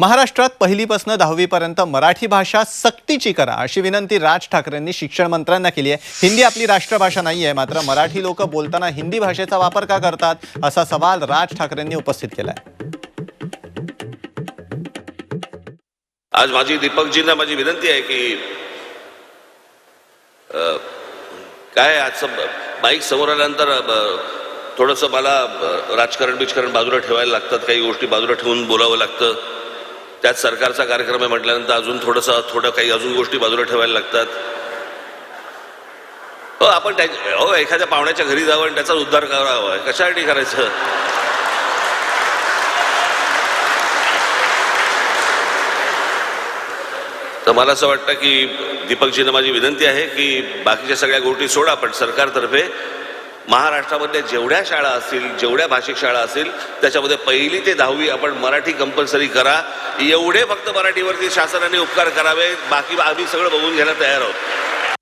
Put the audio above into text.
महाराष्ट्रात पहिलीपासून दहावीपर्यंत मराठी भाषा सक्तीची करा अशी विनंती राज ठाकरेंनी शिक्षण मंत्र्यांना केली आहे. हिंदी आपली राष्ट्रभाषा नाही आहे मात्र मराठी लोक बोलताना हिंदी भाषेचा वापर का करतात असा सवाल राज ठाकरेंनी उपस्थित केला आहे आज माझी दीपकजींना माझी विनंती आहे की काय आजचं बाईक समोर आल्यानंतर थोडस थोडंसं मला राजकारण बिजकारण बाजूला ठेवायला लागतात काही गोष्टी बाजूला ठेवून बोलावं लागतं. त्यात सरकारचा कार्यक्रम आहे म्हटल्यानंतर अजून थोडंसं थोडं काही अजून गोष्टी बाजूला ठेवायला लागतात. हो आपण त्या हो एखाद्या पाहुण्याच्या घरी जावं आणि त्याचा उद्धार करावा. कशासाठी करायचं? तर मला असं वाटतं की दीपकजीनं माझी विनंती आहे की बाकीच्या सगळ्या गोष्टी सोडा पण सरकारतर्फे महाराष्ट्रामध्ये जेवढ्या शाळा असतील जेवढ्या भाषिक शाळा असतील त्याच्यामध्ये पहिली ते दहावी आपण मराठी कंपल्सरी करा. एवढे फक्त मराठीवरती शासनाने उपकार करावे बाकी आम्ही सगळं बघून घ्यायला तयार आहोत.